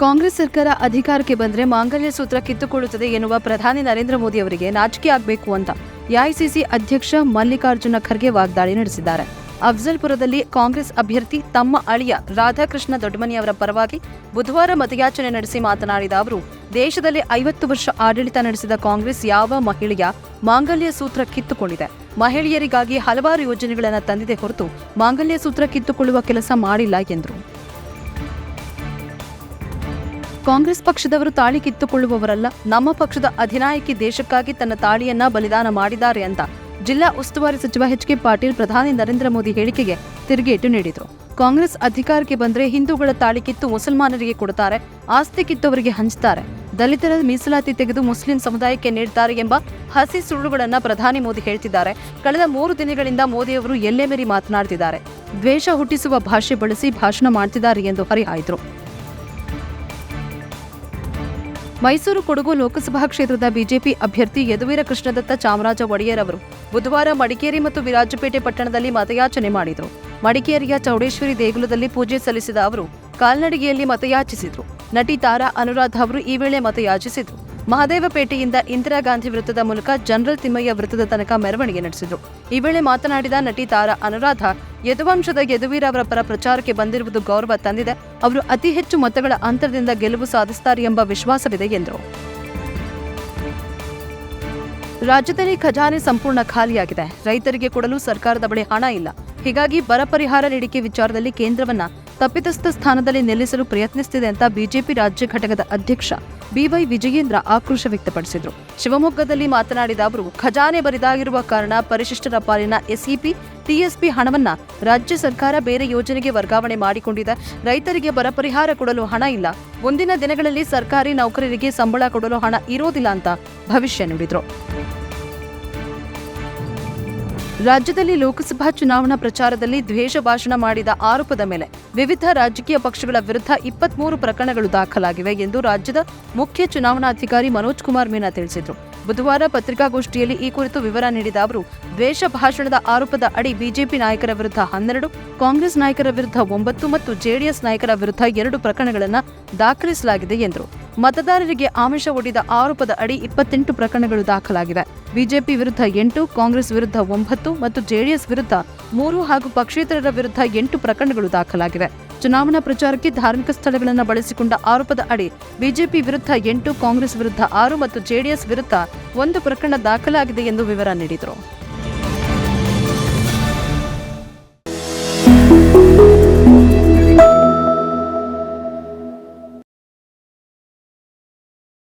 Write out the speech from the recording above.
ಕಾಂಗ್ರೆಸ್ ಸರ್ಕಾರ ಅಧಿಕಾರಕ್ಕೆ ಬಂದರೆ ಮಾಂಗಲ್ಯ ಸೂತ್ರ ಕಿತ್ತುಕೊಳ್ಳುತ್ತದೆ ಎನ್ನುವ ಪ್ರಧಾನಿ ನರೇಂದ್ರ ಮೋದಿ ಅವರಿಗೆ ನಾಚಿಕೆ ಆಗಬೇಕು ಅಂತ ಎಐಸಿಸಿ ಅಧ್ಯಕ್ಷ ಮಲ್ಲಿಕಾರ್ಜುನ ಖರ್ಗೆ ವಾಗ್ದಾಳಿ ನಡೆಸಿದ್ದಾರೆ. ಅಫ್ಜಲ್ಪುರದಲ್ಲಿ ಕಾಂಗ್ರೆಸ್ ಅಭ್ಯರ್ಥಿ ತಮ್ಮ ಅಳಿಯ ರಾಧಾಕೃಷ್ಣ ದೊಡ್ಡಮನಿ ಅವರ ಪರವಾಗಿ ಬುಧವಾರ ಮತಯಾಚನೆ ನಡೆಸಿ ಮಾತನಾಡಿದ ಅವರು, ದೇಶದಲ್ಲಿ ಐವತ್ತು ವರ್ಷ ಆಡಳಿತ ನಡೆಸಿದ ಕಾಂಗ್ರೆಸ್ ಯಾವ ಮಹಿಳೆಯ ಮಾಂಗಲ್ಯ ಸೂತ್ರ ಕಿತ್ತುಕೊಂಡಿದೆ? ಮಹಿಳೆಯರಿಗಾಗಿ ಹಲವಾರು ಯೋಜನೆಗಳನ್ನು ತಂದಿದೆ ಹೊರತು ಮಾಂಗಲ್ಯ ಸೂತ್ರ ಕಿತ್ತುಕೊಳ್ಳುವ ಕೆಲಸ ಮಾಡಿಲ್ಲ ಎಂದರು. ಕಾಂಗ್ರೆಸ್ ಪಕ್ಷದವರು ತಾಳಿ ಕಿತ್ತುಕೊಳ್ಳುವವರಲ್ಲ, ನಮ್ಮ ಪಕ್ಷದ ಅಧಿನಾಯಕಿ ದೇಶಕ್ಕಾಗಿ ತನ್ನ ತಾಳಿಯನ್ನ ಬಲಿದಾನ ಮಾಡಿದ್ದಾರೆ ಅಂತ ಜಿಲ್ಲಾ ಉಸ್ತುವಾರಿ ಸಚಿವ ಎಚ್ ಕೆ ಪಾಟೀಲ್ ಪ್ರಧಾನಿ ನರೇಂದ್ರ ಮೋದಿ ಹೇಳಿಕೆಗೆ ತಿರುಗೇಟು ನೀಡಿದರು. ಕಾಂಗ್ರೆಸ್ ಅಧಿಕಾರಕ್ಕೆ ಬಂದ್ರೆ ಹಿಂದೂಗಳ ತಾಳಿ ಕಿತ್ತು ಮುಸಲ್ಮಾನರಿಗೆ ಕೊಡುತ್ತಾರೆ ಆಸ್ತಿ ಕಿತ್ತವರಿಗೆ ಹಂಚುತ್ತಾರೆ ದಲಿತರ ಮೀಸಲಾತಿ ತೆಗೆದು ಮುಸ್ಲಿಂ ಸಮುದಾಯಕ್ಕೆ ನೀಡುತ್ತಾರೆ ಎಂಬ ಹಸಿ ಸುಳ್ಳುಗಳನ್ನು ಪ್ರಧಾನಿ ಮೋದಿ ಹೇಳ್ತಿದ್ದಾರೆ. ಕಳೆದ ಮೂರು ದಿನಗಳಿಂದ ಮೋದಿಯವರು ಎಲ್ಲೆ ಮೇರಿ ಮಾತನಾಡ್ತಿದ್ದಾರೆ. ದ್ವೇಷ ಹುಟ್ಟಿಸುವ ಭಾಷೆ ಬಳಸಿ ಭಾಷಣ ಮಾಡ್ತಿದ್ದಾರೆ ಎಂದು ಹರಿಹಾಯ್ದರು. ಮೈಸೂರು ಕೊಡಗು ಲೋಕಸಭಾ ಕ್ಷೇತ್ರದ ಬಿಜೆಪಿ ಅಭ್ಯರ್ಥಿ ಯದುವೀರ ಕೃಷ್ಣದತ್ತ ಚಾಮರಾಜ ಒಡೆಯರ್ ಅವರು ಬುಧವಾರ ಮಡಿಕೇರಿ ಮತ್ತು ವಿರಾಜಪೇಟೆ ಪಟ್ಟಣದಲ್ಲಿ ಮತಯಾಚನೆ ಮಾಡಿದರು. ಮಡಿಕೇರಿಯ ಚೌಡೇಶ್ವರಿ ದೇಗುಲದಲ್ಲಿ ಪೂಜೆ ಸಲ್ಲಿಸಿದ ಅವರು ಕಾಲ್ನಡಿಗೆಯಲ್ಲಿ ಮತಯಾಚಿಸಿದರು. ನಟಿ ತಾರಾ ಅನುರಾಧ ಅವರು ಈ ವೇಳೆ ಮತಯಾಚಿಸಿದ್ರು. ಮಹದೇವಪೇಟೆಯಿಂದ ಇಂದಿರಾ ಗಾಂಧಿ ವೃತ್ತದ ಮೂಲಕ ಜನರಲ್ ತಿಮ್ಮಯ್ಯ ವೃತ್ತದ ತನಕ ಮೆರವಣಿಗೆ ನಡೆಸಿದರು. ಈ ವೇಳೆ ಮಾತನಾಡಿದ ನಟಿ ತಾರಾ ಅನುರಾಧ, ಯದುವಂಶದ ಯದುವೀರ ಅವರ ಪರ ಪ್ರಚಾರಕ್ಕೆ ಬಂದಿರುವುದು ಗೌರವ ತಂದಿದೆ. ಅವರು ಅತಿ ಹೆಚ್ಚು ಮತಗಳ ಅಂತರದಿಂದ ಗೆಲುವು ಸಾಧಿಸುತ್ತಾರೆ ಎಂಬ ವಿಶ್ವಾಸವಿದೆ ಎಂದರು. ರಾಜ್ಯದಲ್ಲಿ ಖಜಾನೆ ಸಂಪೂರ್ಣ ಖಾಲಿಯಾಗಿದೆ. ರೈತರಿಗೆ ಕೊಡಲು ಸರ್ಕಾರದ ಬಳಿ ಹಣ ಇಲ್ಲ. ಹೀಗಾಗಿ ಬರ ಪರಿಹಾರ ನೀಡಿಕೆ ವಿಚಾರದಲ್ಲಿ ಕೇಂದ್ರವನ್ನ ತಪ್ಪಿತಸ್ಥ ಸ್ಥಾನದಲ್ಲಿ ನಿಲ್ಲಿಸಲು ಪ್ರಯತ್ನಿಸುತ್ತಿದೆ ಅಂತ ಬಿಜೆಪಿ ರಾಜ್ಯ ಘಟಕದ ಅಧ್ಯಕ್ಷ ಬಿವೈ ವಿಜಯೇಂದ್ರ ಆಕ್ರೋಶ ವ್ಯಕ್ತಪಡಿಸಿದರು. ಶಿವಮೊಗ್ಗದಲ್ಲಿ ಮಾತನಾಡಿದ ಅವರು, ಖಜಾನೆ ಬರಿದಾಗಿರುವ ಕಾರಣ ಪರಿಶಿಷ್ಟರ ಪಾಲಿನ ಎಸ್ಇಪಿ ಟಿಎಸ್ಪಿ ಹಣವನ್ನ ರಾಜ್ಯ ಸರ್ಕಾರ ಬೇರೆ ಯೋಜನೆಗೆ ವರ್ಗಾವಣೆ ಮಾಡಿಕೊಂಡಿದೆ. ರೈತರಿಗೆ ಬರ ಪರಿಹಾರ ಕೊಡಲು ಹಣ ಇಲ್ಲ. ಮುಂದಿನ ದಿನಗಳಲ್ಲಿ ಸರ್ಕಾರಿ ನೌಕರರಿಗೆ ಸಂಬಳ ಕೊಡಲು ಹಣ ಇರೋದಿಲ್ಲ ಅಂತ ಭವಿಷ್ಯ ನುಡಿದರು. ರಾಜ್ಯದಲ್ಲಿ ಲೋಕಸಭಾ ಚುನಾವಣಾ ಪ್ರಚಾರದಲ್ಲಿ ದ್ವೇಷ ಭಾಷಣ ಮಾಡಿದ ಆರೋಪದ ಮೇಲೆ ವಿವಿಧ ರಾಜಕೀಯ ಪಕ್ಷಗಳ ವಿರುದ್ಧ ಇಪ್ಪತ್ಮೂರು ಪ್ರಕರಣಗಳು ದಾಖಲಾಗಿವೆ ಎಂದು ರಾಜ್ಯದ ಮುಖ್ಯ ಚುನಾವಣಾಧಿಕಾರಿ ಮನೋಜ್ ಕುಮಾರ್ ಮೀನಾ ತಿಳಿಸಿದರು. ಬುಧವಾರ ಪತ್ರಿಕಾಗೋಷ್ಠಿಯಲ್ಲಿ ಈ ಕುರಿತು ವಿವರ ನೀಡಿದ ಅವರು, ದ್ವೇಷ ಭಾಷಣದ ಆರೋಪದ ಅಡಿ ಬಿಜೆಪಿ ನಾಯಕರ ವಿರುದ್ಧ ಹನ್ನೆರಡು, ಕಾಂಗ್ರೆಸ್ ನಾಯಕರ ವಿರುದ್ಧ ಒಂಬತ್ತು ಮತ್ತು ಜೆಡಿಎಸ್ ನಾಯಕರ ವಿರುದ್ಧ ಎರಡು ಪ್ರಕರಣಗಳನ್ನು ದಾಖಲಿಸಲಾಗಿದೆ ಎಂದರು. ಮತದಾರರಿಗೆ ಆಮಿಷ ಒಡ್ಡಿದ ಆರೋಪದ ಅಡಿ ಇಪ್ಪತ್ತೆಂಟು ಪ್ರಕರಣಗಳು ದಾಖಲಾಗಿವೆ. ಬಿಜೆಪಿ ವಿರುದ್ಧ ಎಂಟು, ಕಾಂಗ್ರೆಸ್ ವಿರುದ್ಧ ಒಂಬತ್ತು ಮತ್ತು ಜೆಡಿಎಸ್ ವಿರುದ್ಧ ಮೂರು ಹಾಗೂ ಪಕ್ಷೇತರರ ವಿರುದ್ಧ ಎಂಟು ಪ್ರಕರಣಗಳು ದಾಖಲಾಗಿವೆ. ಚುನಾವಣಾ ಪ್ರಚಾರಕ್ಕೆ ಧಾರ್ಮಿಕ ಸ್ಥಳಗಳನ್ನು ಬಳಸಿಕೊಂಡ ಆರೋಪದ ಅಡಿ ಬಿಜೆಪಿ ವಿರುದ್ಧ ಎಂಟು, ಕಾಂಗ್ರೆಸ್ ವಿರುದ್ಧ ಆರು ಮತ್ತು ಜೆಡಿಎಸ್ ವಿರುದ್ಧ ಒಂದು ಪ್ರಕರಣ ದಾಖಲಾಗಿದೆ ಎಂದು ವಿವರ ನೀಡಿದರು.